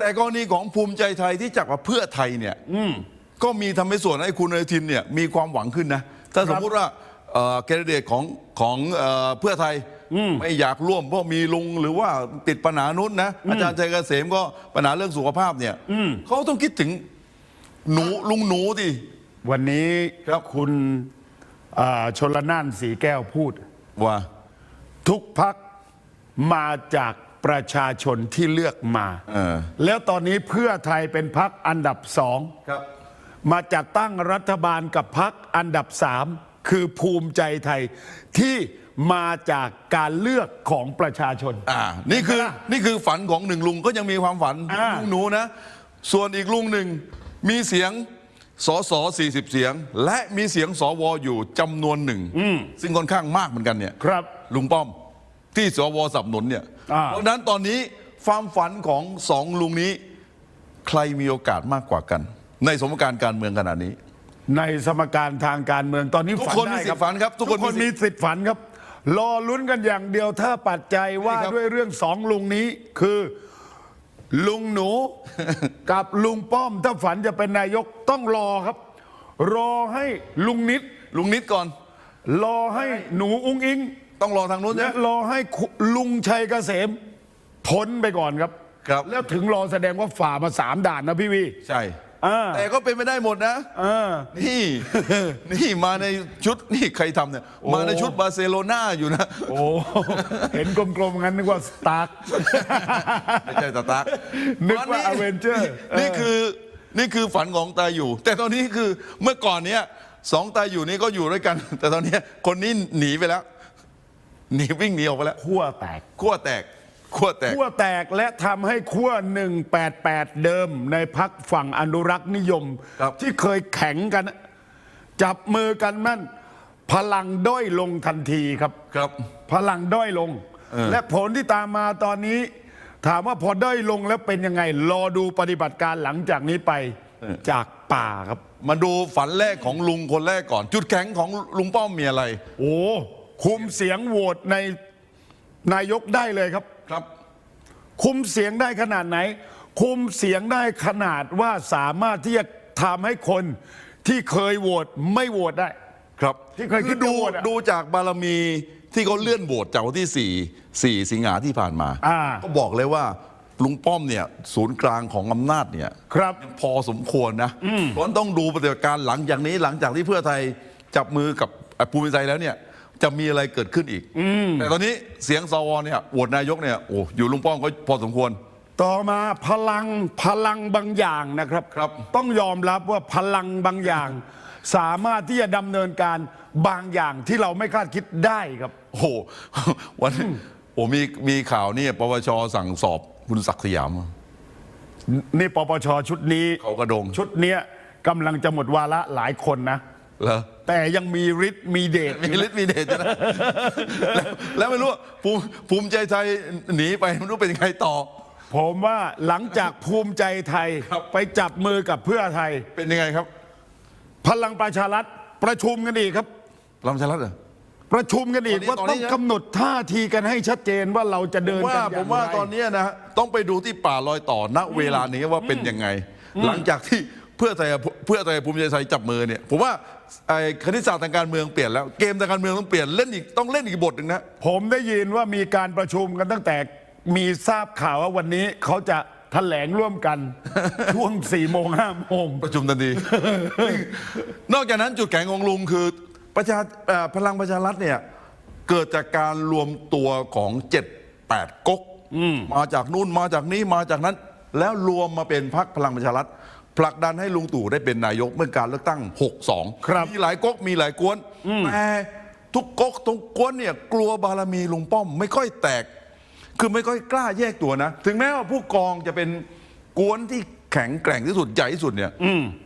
แต่กรณีของภูมิใจไทยที่จับกับเพื่อไทยเนี่ยก็มีทำให้ส่วนให้คุณอนุทินเนี่ยมีความหวังขึ้นนะ ถ้าสมมุติว่าเอ่อแคนดิเดตของของเอ่อเพื่อไทยไม่อยากร่วมเพราะมีลุงหรือว่าติดปัญหานุษนะ อาจารย์ชัยเกษมก็ปัญหาเรื่องสุขภาพเนี่ยเขาต้องคิดถึงหนูลุงหนูดิวันนี้ครับคุณอ่าชนละนานสีแก้วพูดว่า ทุกพักมาจาก ประชาชนที่เลือกมาเออแล้วตอนนี้เพื่อไทยเป็นพักอันดับสองครับมาจัดตั้งรัฐบาลกับพักอันดับสามคือภูมิใจไทยที่มาจากการเลือกของประชาชน อ่า นี่คือนี่คือฝันของหนึ่งลุงก็ยังมีความฝันอ่าลุงหนูนะ ส่วนอีกลุงหนึ่งมีเสียงสส40 เสียง และมีเสียงสวอยู่จำนวนหนึ่งซึ่งค่อนข้างมากเหมือนกันเนี่ยครับ ลุงป้อม ที่สวสนับสนุนเนี่ยอ่า เพราะฉะนั้นตอนนี้ความฝันของสองลุงนี้ ใครมีโอกาสมากกว่ากัน ในสมการการเมืองขนาดนี้ ในสมการทางการเมืองตอนนี้ทุกฝันคนมีได้สิทธิ์ฝันครับทุทุกกคนคนมีมีสิทธิ์สิทธิ์ฝันครับ รอลุ้นกันอย่างเดียวถ้าปัจจัยว่านี่ครับ ด้วยเรื่องสองลุงนี้คือลุงหนู กับลุงป้อม ถ้าฝันจะเป็นนายกต้องรอครับ รอให้ลุงนิด ลุงนิดก่อน รอให้หนูอุ้งอิง ต้องรอทางนู้นและนะ รอให้คุลุงชัยเกษมพ้นไปก่อนครับ ครับ แล้วถึงรอแสดงว่าฝ่ามาสามด่านนะพี่วีใช่ อ่าแต่ก็เป็นไปได้หมดนะ อ่า นี่ นี่มาในชุดนี่ใครทำเนี่ยโอ้มาในชุดบาร์เซโลนาอยู่นะ โอ้ เห็นกลมๆงั้นนึกว่าสตาร์ ไม่ใช่ตาตานึกว่า Avenger นี่คือนี่คือฝันของตาอยู่ แต่ตอนนี้คือเมื่อก่อนเนี้ยสองตาอยู่นี่ก็อยู่ด้วยกัน แต่ตอนเนี้ยคนนี้หนีไปแล้ว หนีวิ่งหนีออกไปแล้วขั้วแตกขั้วแตกขั้วแตกขั้วแตกและทำให้ขั้ว 188 เดิมในพักฝั่งอนุรักษ์นิยมครับที่เคยแข็งกัน จับมือกันนั่นพลังด้อยลงทันทีครับครับ พลังด้อยลงเออและผลที่ตามมาตอนนี้ ถามว่าพอด้อยลงแล้วเป็นยังไง รอดูปฏิบัติการหลังจากนี้ไปจากป่าครับ มาดูฝันแรกของลุงคนแรกก่อน จุดแข็งของลุงป้อมมีอะไร โอ้ คุมเสียงโหวตในนายกได้เลยครับ ครับ คุมเสียงได้ขนาดไหน คุมเสียงได้ขนาดว่าสามารถที่จะทำให้คนที่เคยโหวตไม่โหวตได้ ครับที่เคยคิดดูจะโหวตอะ ดูจากบารมีที่เขาเลื่อนโหวตจากวันที่ 4 4 สิงหาที่ผ่านมา อ่า ก็บอกเลยว่าลุงป้อมเนี่ยศูนย์กลางของอำนาจเนี่ยครับพอสมควรนะเพราะฉะนั้นต้องดูปฏิบัติการหลังจากนี้หลังจากที่เพื่อไทยจับมือกับภูมิใจแล้วเนี่ย จะมีอะไรเกิดขึ้นอีกแต่ตอนนี้เสียงสวเนี่ยโหวตนายกเนี่ยโอ้อยู่ลุงป้อมก็พอสมควร ต่อมาพลังพลังบางอย่างนะครับครับ ต้องยอมรับว่าพลังบางอย่าง สามารถที่จะดำเนินการบางอย่างที่เราไม่คาดคิดได้ครับ โอ้โหวันนี้โอ้มีมีข่าวนี่ปปชสั่งสอบคุณศักดิ์สยาม นี่ปปชชุดนี้เขากระดง ชุดเนี้ยกำลังจะหมดวาระหลายคนนะ เหรอ แต่ยังมีฤทธิ์มีเดชมีฤทธิ์มีเดชนะแล้วแล้วไม่รู้ว่าภูมิภูมิใจไทยหนีไปไม่รู้เป็นยังไงต่อ ผมว่าหลังจากภูมิใจไทยครับ ไปจับมือกับเพื่อไทย เป็นยังไงครับพลังประชารัฐประชุมกันอีกครับรำชรัตน์เหรอ ประชุมกันอีกตอนนี้ว่าตอนต้นี้องนะ กำหนดท่าทีกันให้ชัดเจนว่าเราจะเดินว่ากันอย่างไร ผมว่าตอนเนี้ยนะต้องไปดูที่ป่าลอยต่อณเวลานี้ว่าเป็นยังไง หลังจากที่เพื่อไทยเพื่อไทยภูมิใจไทยจับมือเนี่ย ผมว่าไอ้ คณิตศาสตร์ทางการเมืองเปลี่ยนแล้วเกมทางการเมืองต้องเปลี่ยนเล่นอีกต้องเล่นอีกบทหนึ่งนะผมได้ยินว่ามีการประชุมกันตั้งแต่มีทราบข่าวว่าวันนี้เขาจะแถลงร่วมกัน ช่วง4ี่โมงห้าโมงประชุมทันที นอกจากนั้นจุดแข็งของลุงคือประชาเอ่อพลังประชารัฐเนี่ย เกิดจากการรวมตัวของเจ็ดแปดก๊กมาจากนู่นมาจากนี้มาจากนั้น แล้วรวมมาเป็นพรรคพลังประชารัฐ ผลักดันให้ลุงตู่ได้เป็นนายกเมื่อการเลือกตั้ง 62 ครับ มีหลายก๊กมีหลายกวนแต่ทุกก๊กทุกกวนเนี่ยกลัวบารมีลุงป้อมไม่ค่อยแตก คือไม่ค่อยกล้าแยกตัวนะ ถึงแม้ว่าผู้กองจะเป็นกวนที่แข็งแกร่งที่สุดใหญ่ที่สุดเนี่ย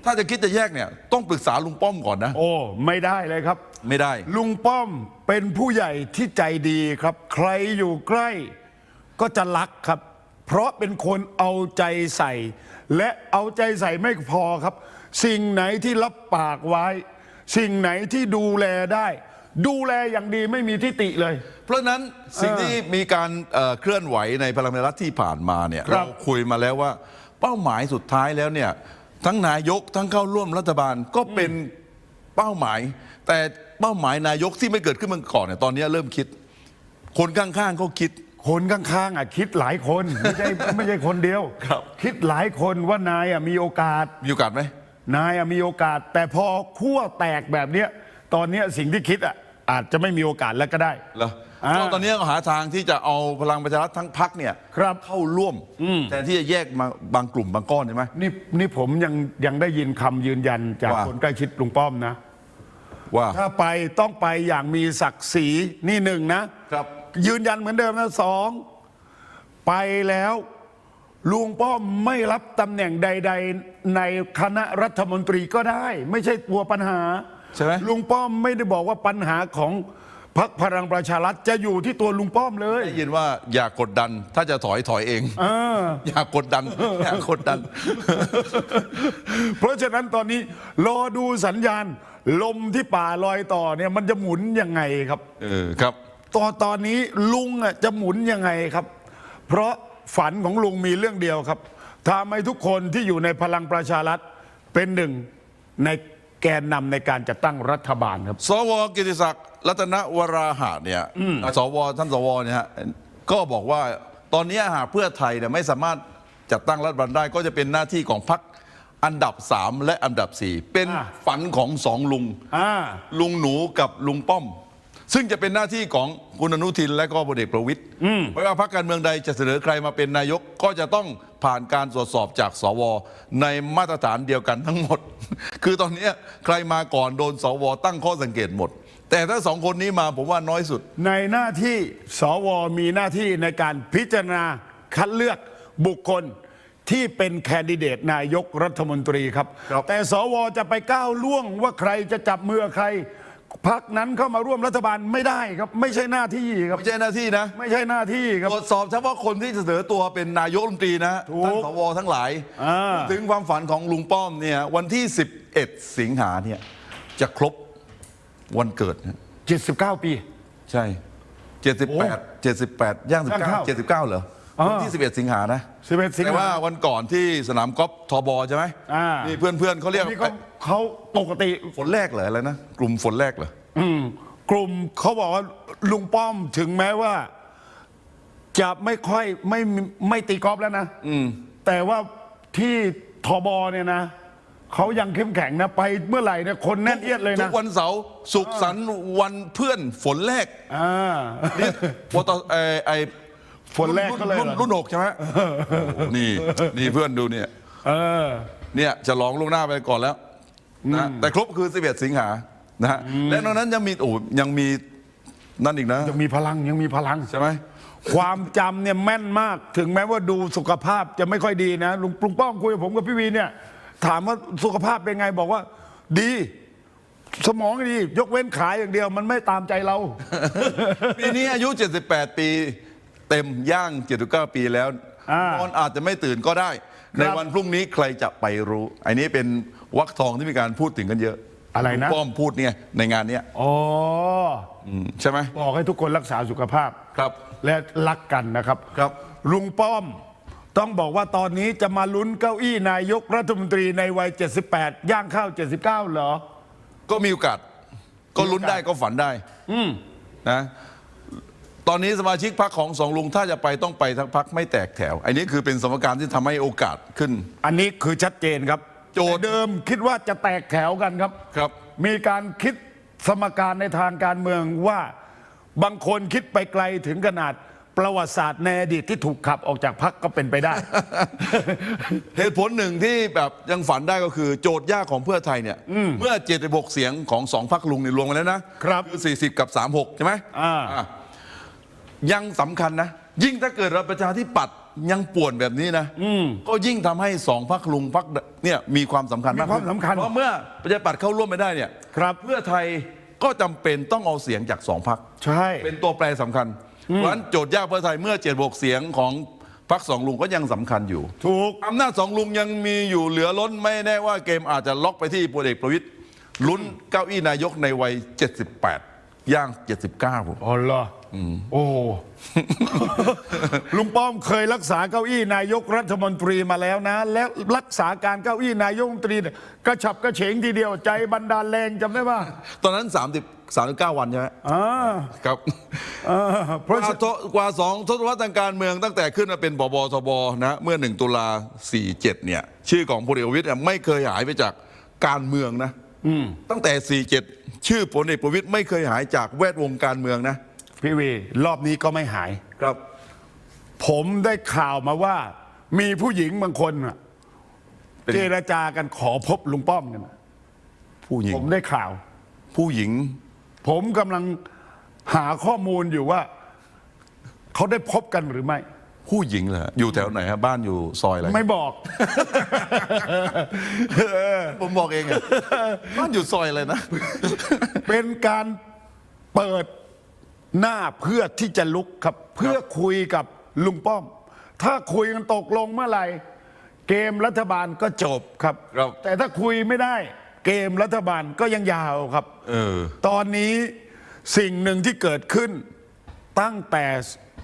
ถ้าจะคิดจะแยกเนี่ยต้องปรึกษาลุงป้อมก่อนนะ โอ้ไม่ได้เลยครับ ไม่ได้ ลุงป้อมเป็นผู้ใหญ่ที่ใจดีครับ ใครอยู่ใกล้ ก็จะรักครับ เพราะเป็นคนเอาใจใส่ และเอาใจใส่ไม่พอครับ สิ่งไหนที่รับปากไว้ สิ่งไหนที่ดูแลได้ ดูแลอย่างดีไม่มีทิฏฐิเลย เพราะฉะนั้นสิ่งที่มีการเอ่อเคลื่อนไหวในพลังประชารัฐที่ผ่านมาเนี่ยครัเราบคุยมาแล้วว่า เป้าหมายสุดท้ายแล้วเนี่ยทั้งนายกทั้งเข้าร่วมรัฐบาลก็เป็นเป้าหมาย แต่เป้าหมายนายกที่ไม่เกิดขึ้นมาก่อนเนี่ยตอนนี้เริ่มคิด คนข้างๆก็คิด คนข้างๆอะคิดหลายคนไม่ใช่ไม่ใช่คนเดียวครับ คิดหลายคนว่านายอะมีโอกาส มีโอกาสไหมนายอะมีโอกาส แต่พอขั้วแตกแบบเนี้ยตอนเนี้ยสิ่งที่คิดอะอาจจะไม่มีโอกาสแล้วก็ได้ เหรออ่าก็ตอนนี้ก็หาทางที่จะเอาพลังประชารัฐทั้งพักเนี่ยครับ เข้าร่วมแทนที่จะแยกมาบางกลุ่มบางก้อนใช่ไหม นี่นี่ผมยังยังได้ยินคำยืนยันจากว่า คนใกล้ชิดลุงป้อมนะ ว่า ถ้าไปต้องไปอย่างมีศักดิ์ศรีนี่หนึ่งนะครับ ยืนยันเหมือนเดิมนะสองไปแล้วลุงป้อมไม่รับตำแหน่งใด ๆ ในคณะรัฐมนตรีก็ได้ ไม่ใช่ตัวปัญหาใช่ไหมลุงป้อมไม่ได้บอกว่าปัญหาของพรรคพลังประชารัฐจะอยู่ที่ตัวลุงป้อมเลยได้ยินว่าอย่ากดดันถ้าจะถอยถอยเองเอออย่ากดดัน อย่ากดดัน เพราะฉะนั้นตอนนี้รอดูสัญญาณ ลมที่ป่าลอยต่อเนี่ยมันจะหมุนยังไงครับ เออครับ ตอนตอนนี้ลุงอะจะหมุนยังไงครับ เพราะฝันของลุงมีเรื่องเดียวครับทำให้ทุกคนที่อยู่ในพลังประชารัฐเป็นหนึ่งในแกนนำในการจัดตั้งรัฐบาลครับ สวกิติศักดิ์รัตนวราหะเนี่ยสวท่านสวเนี่ยฮะก็บอกว่าตอนนี้หากเพื่อไทยเนี่ยไม่สามารถจัดตั้งรัฐบาลได้ก็จะเป็นหน้าที่ของพรรคอันดับ 3 และอันดับ 4 เป็นอ่าฝันของสองลุงอ่าลุงหนูกับลุงป้อม ซึ่งจะเป็นหน้าที่ของคุณอนุทินและก็พลเอกประวิตยไม่ว่าพรรคการเมืองใดจะเสนอใครมาเป็นนายกก็จะต้องผ่านการตรวจสอบจากสว ในมาตรฐานเดียวกันทั้งหมด คือตอนเนี้ยใครมาก่อนโดนสว ตั้งข้อสังเกตหมด แต่ถ้าสองคนนี้มาผมว่าน้อยสุด ในหน้าที่สวมีหน้าที่ในการพิจารณาคัดเลือกบุคคลที่เป็นแคนดิเดตนายกรัฐมนตรีครับครับแต่สวจะไปก้าวล่วงว่าใครจะจับมือใคร พักนั้นเข้ามาร่วมรัฐบาลไม่ได้ครับ ไม่ใช่หน้าที่ครับ ไม่ใช่หน้าที่นะไม่ใช่หน้าที่ครับ ตรวจสอบเฉพาะคนที่เสนอตัวเป็นนายกรัฐมนตรีนะถูกท่านสวทั้งหลายอ่าถึงความฝันของลุงป้อมเนี่ยวันที่ 11 สิงหาเนี่ยจะครบวันเกิดนะ79 ปี ใช่ 78 78ย่างย่างเข้า19 79 เหรออ่าวันที่ 11 สิงหานะ11สิงแต่หาว่าวันก่อนที่สนามกอล์ฟทบใช่ไหมอ่านี่นี่เพื่อนๆเขาเรียกนี่เขา เขาปกติฝนแรกเหรออะไรนะกลุ่มฝนแรกเหรอ อืมกลุ่มเขาบอกว่าลุงป้อมถึงแม้ว่า จะไม่ค่อยไม่ไม่ตีกอล์ฟแล้วนะแต่ว่าที่ทบเนี่ยนะเขายังเข้มแข็งนะ ไปเมื่อไหร่เนี่ยคนแน่นเอียดเลยทุนะกวันเสาร์สุขสันต์วันเพื่อนฝนแรกอ่า นี่ปตไอไอฝนแรกก็เลยรุ่นเหรอรุ่นหกใช่ไหมโอ้โหนี่นี่เพื่อนดูเนี่ยเออ เนี่ยจะลองล่วงหน้าไปก่อนแล้ว นะแต่ครบคือ 11 สิงหานะฮะและนอกนั้นยังมีโอ้ยังมีนั่นอีกนะ ยังมีพลังยังมีพลัง ใช่ไหมความจำเนี่ยแม่นมากถึงแม้ว่าดูสุขภาพจะไม่ค่อยดีนะลุงลุงป้อมคุยกับผมกับพี่วีเนี่ย ถามว่าสุขภาพเป็นไงบอกว่า ดี สมองดี ยกเว้นขาอย่างเดียว มันไม่ตามใจเรา ปีนี้อายุ 78 ปี เต็มย่าง 79 ปีแล้วอ่านอนอาจจะไม่ตื่นก็ได้ ในวันพรุ่งนี้ใครจะไปรู้ อันนี้เป็น วักทองที่มีการพูดถึงกันเยอะอะไรนะ ลุงป้อมพูดเนี่ยในงานเนี้ยอ๋อ อืมใช่ไหมบอกให้ทุกคนรักษาสุขภาพ ครับ และรักกันนะครับ ครับ ลุงป้อมต้องบอกว่าตอนนี้จะมาลุ้นเก้าอี้นายกรัฐมนตรีในวัย 78 ย่างเข้า 79 เหรอ ก็มีโอกาสก็ลุ้นได้ก็ฝันได้นะตอนนี้สมาชิกพรรคของสองลุงถ้าจะไปต้องไปทั้งพรรคไม่แตกแถว อันนี้คือเป็นสมการที่ทำให้โอกาสขึ้น อันนี้คือชัดเจนครับ โจทย์ แต่เดิมคิดว่าจะแตกแถวกันครับ ครับ มีการคิดสมการในทางการเมืองว่าบางคนคิดไปไกลถึงขนาดประวัติศาสตร์ในอดีตที่ถูกขับออกจากพักก็เป็นไปได้ เหตุผลหนึ่งที่แบบยังฝันได้ก็คือโจทย์ยากของเพื่อไทยเนี่ย เมื่อ 76 เสียงของสองพรรคลุงเนี่ยรวมกันแล้วนะครับอ40 กับ 36 ใช่ไหมอ่า อะยังสำคัญนะ ยิ่งถ้าเกิดเราประชาธิปัตย์ ยังป่วนแบบนี้นะก็ยิ่งทำให้สองพรรคลุงพรรคเนี่ยมีความสำคัญมากมีความสำคัญเพราะเมื่อประชาธิปัตย์เข้าร่วมไม่ได้เนี่ยครับเพื่อไทยก็จำเป็นต้องเอาเสียงจากสองพรรคใช่ เป็นตัวแปรสำคัญ เพราะฉะนั้นโจทย์ยากเพื่อไทยเมื่อเจ็ดบกเสียงของพรรคสองลุงก็ยังสำคัญอยู่ ถูกอำนาจสองลุงยังมีอยู่เหลือล้นไม่แน่ว่าเกมอาจจะล็อกไปที่พลเอกประวิตยลุ้นเก้าอี้นายกในวัย 78 ย่าง 79ผมอ๋อเหรออ โอ้ลุงป้อมเคยรักษาเก้าอี้นายกรัฐมนตรีมาแล้วนะ และรักษาการเก้าอี้นายกรัฐมนตรีเนี่ยกระฉับกระเฉงทีเดียวใจบันดาลแรงจำได้ป่ะตอนนั้น 30 39 วันใช่ไหมอ่าครับอ่าเพกราะว่าฉะทกว่าสองทศวรรษทางการเมืองตั้งแต่ขึ้นมาเป็นบอบทบนะเมื่อ 1 ตุลา 47 เนี่ย ชื่อของพลเอกประวิตยเนี่ยไม่เคยหายไปจากการเมืองนะตั้งแต่ 47 ชื่อพลเอกประวิตยไม่เคยหายจากแวดวงการเมืองนะ พี่วีรอบนี้ก็ไม่หาย ครับ ผมได้ข่าวมาว่า มีผู้หญิงบางคนน่ะเป็นเจรจากันขอพบลุงป้อมกันน่ะผู้หญิง ผมได้ข่าว ผู้หญิง ผมกำลังหาข้อมูลอยู่ว่า เขาได้พบกันหรือไม่ ผู้หญิงเหรออยู่แถวไหนฮะ บ้านอยู่ซอยอะไรไม่บอก ผมบอกเองอะ บ้านอยู่ซอยอะไรนะ เป็นการเปิด หน้าเพื่อที่จะลุกครับ เพื่อคุยกับลุงป้อม ถ้าคุยกันตกลงเมื่อไหร่ เกมรัฐบาลก็จบครับ ครับ แต่ถ้าคุยไม่ได้ เกมรัฐบาลก็ยังยาวครับ เออ ตอนนี้สิ่งหนึ่งที่เกิดขึ้น ตั้งแต่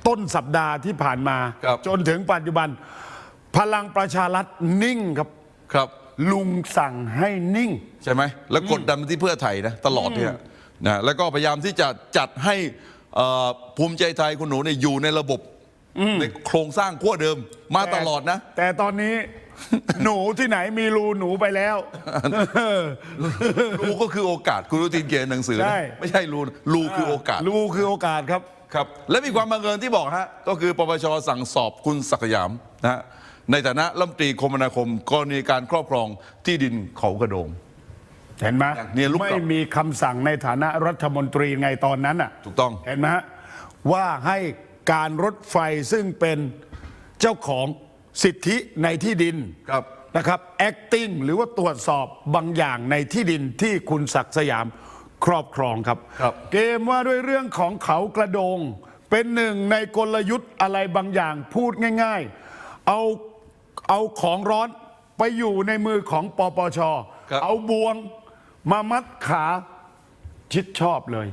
ต้นสัปดาห์ที่ผ่านมา ครับ จนถึงปัจจุบัน พลังประชารัฐนิ่งครับ ครับ ลุงสั่งให้นิ่ง ใช่ไหมแล้วกดดันไปที่เพื่อไทยนะตลอดเนี่ยนะแล้วก็พยายามที่จะจัดให้เอ่อ ภูมิใจไทยคุณหนูเนี่ยอยู่ในระบบในโครงสร้างขั้วเดิมมาตลอดนะ แต่ตอนนี้ หนูที่ไหนมีรูหนูไปแล้วรูก็คือโอกาสคุณรุตินเขียนหนังสือนะใช่ไม่ใช่รูนะรูคือโอกาส รูคือโอกาสครับครับ และมีความบังเอิญที่บอกฮะก็คือปปชสั่งสอบคุณศักดิ์สยามนะฮะในฐานะรัฐมนตรีคมนาคมกรณีการครอบครองที่ดินเขากระโดง เห็นไหมเนี่ยลุกกลับไม่มีคำสั่งในฐานะรัฐมนตรีไงตอนนั้นอะ ถูกต้องเห็นไหมฮะว่าให้การรถไฟซึ่งเป็นเจ้าของสิทธิในที่ดินครับนะครับ acting หรือว่าตรวจสอบบางอย่างในที่ดินที่คุณศักดิ์สยามครอบครองครับครับเกมว่าด้วยเรื่องของเขากระโดง เป็นหนึ่งในกลยุทธ์อะไรบางอย่างพูดง่าย ๆ เอาเอาของร้อนไปอยู่ในมือของปปชครับเอาบวง มามัดขาชิดชอบเลย